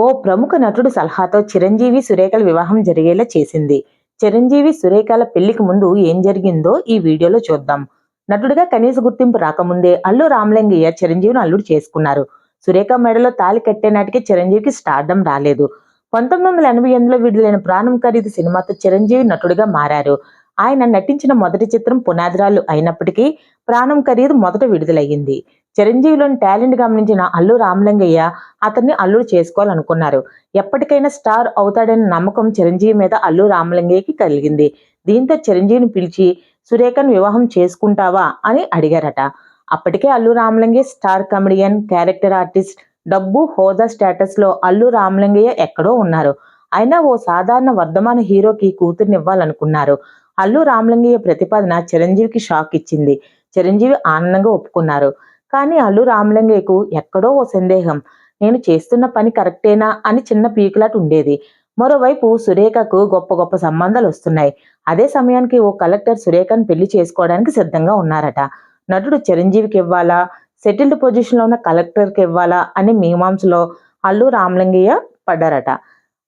ఓ ప్రముఖ నటుడు సలహాతో చిరంజీవి సురేఖల వివాహం జరిగేలా చేసింది. చిరంజీవి సురేఖల పెళ్ళికి ముందు ఏం జరిగిందో ఈ వీడియోలో చూద్దాం. నటుడిగా కనీస గుర్తింపు రాకముందే అల్లు రామలింగయ్య చిరంజీవిని అల్లుడు చేసుకున్నారు. సురేఖ మెడలో తాలి కట్టే నాటికి చిరంజీవికి స్టార్డం రాలేదు. పంతొమ్మిది వందల ఎనభై ఎనిమిదిలో విడుదలైన ప్రాణం ఖరీదు సినిమాతో చిరంజీవి నటుడిగా మారారు. ఆయన నటించిన మొదటి చిత్రం పునాదిరాలు అయినప్పటికీ ప్రాణం ఖరీదు మొదట విడుదలయ్యింది. చిరంజీవిలోని టాలెంట్ గమనించిన అల్లు రామలింగయ్య అతన్ని అల్లుడు చేసుకోవాలనుకున్నారు. ఎప్పటికైనా స్టార్ అవుతాడనే నమ్మకం చిరంజీవి మీద అల్లు రామలింగయ్యకి కలిగింది. దీంతో చిరంజీవిని పిలిచి సురేఖను వివాహం చేసుకుంటావా? అని అడిగారట. అప్పటికే Allu Ramalingaiah star comedian character artist డబ్బు హోదా స్టేటస్లో అల్లు రామలింగయ్య ఎక్కడో ఉన్నారు. అయినా ఓ సాధారణ వర్ధమాన హీరోకి కూతుర్నివ్వాలనుకున్నారు. అల్లు రామలింగయ్య ప్రతిపాదన చిరంజీవికి షాక్ ఇచ్చింది. చిరంజీవి ఆనందంగా ఒప్పుకున్నారు. కానీ అల్లు రామలింగయ్యకు ఎక్కడో ఓ సందేహం. నేను చేస్తున్న పని కరెక్టేనా అని చిన్న పీకులాట ఉండేది. మరోవైపు సురేఖకు గొప్ప గొప్ప సంబంధాలు వస్తున్నాయి. అదే సమయానికి ఓ కలెక్టర్ సురేఖను పెళ్ళి చేసుకోవడానికి సిద్ధంగా ఉన్నారట. నటుడు చిరంజీవికి ఇవ్వాలా? సెటిల్డ్ పొజిషన్లో ఉన్న కలెక్టర్కి ఇవ్వాలా? అని మీమాంసలో అల్లు రామలింగయ్య పడ్డారట.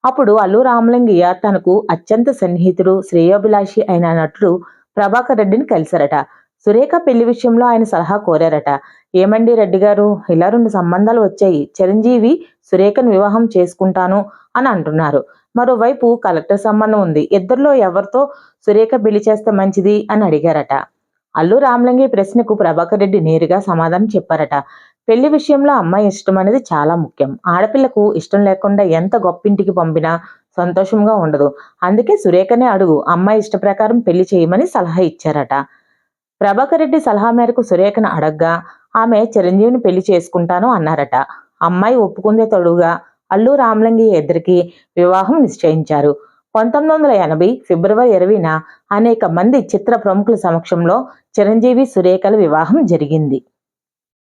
అప్పుడు అల్లు రామలింగయ్య తనకు అత్యంత సన్నిహితుడు శ్రేయోభిలాషి అయిన నటుడు ప్రభాకర్ రెడ్డిని కలిశారట. సురేఖ పెళ్ళి విషయంలో ఆయన సలహా కోరారట. ఏమండి రెడ్డి గారు ఇలా రెండు సంబంధాలు వచ్చాయి. చిరంజీవి సురేఖను వివాహం చేసుకుంటాను అని అంటున్నారు. మరోవైపు కలెక్టర్ సంబంధం ఉంది. ఇద్దరిలో ఎవరితో సురేఖ పెళ్ళి చేస్తే మంచిది? అని అడిగారట. అల్లు రామలింగి ప్రశ్నకు ప్రభాకర్ రెడ్డి నేరుగా సమాధానం చెప్పారట. పెళ్ళి విషయంలో అమ్మాయి ఇష్టం అనేది చాలా ముఖ్యం. ఆడపిల్లకు ఇష్టం లేకుండా ఎంత గొప్పింటికి పంపినా సంతోషంగా ఉండదు. అందుకే సురేఖనే అడుగు. అమ్మాయి ఇష్ట ప్రకారం పెళ్ళి చేయమని సలహా ఇచ్చారట. ప్రభాకర్ రెడ్డి సలహా మేరకు సురేఖను అడగ్గా ఆమె చిరంజీవిని పెళ్ళి చేసుకుంటాను అన్నారట. అమ్మాయి ఒప్పుకుందే తొడుగా అల్లు రామలింగయ్య ఇద్దరికి వివాహం నిశ్చయించారు. పంతొమ్మిది వందల ఎనభై ఫిబ్రవరి ఇరవైన అనేక మంది చిత్ర ప్రముఖుల సమక్షంలో చిరంజీవి సురేఖల వివాహం జరిగింది.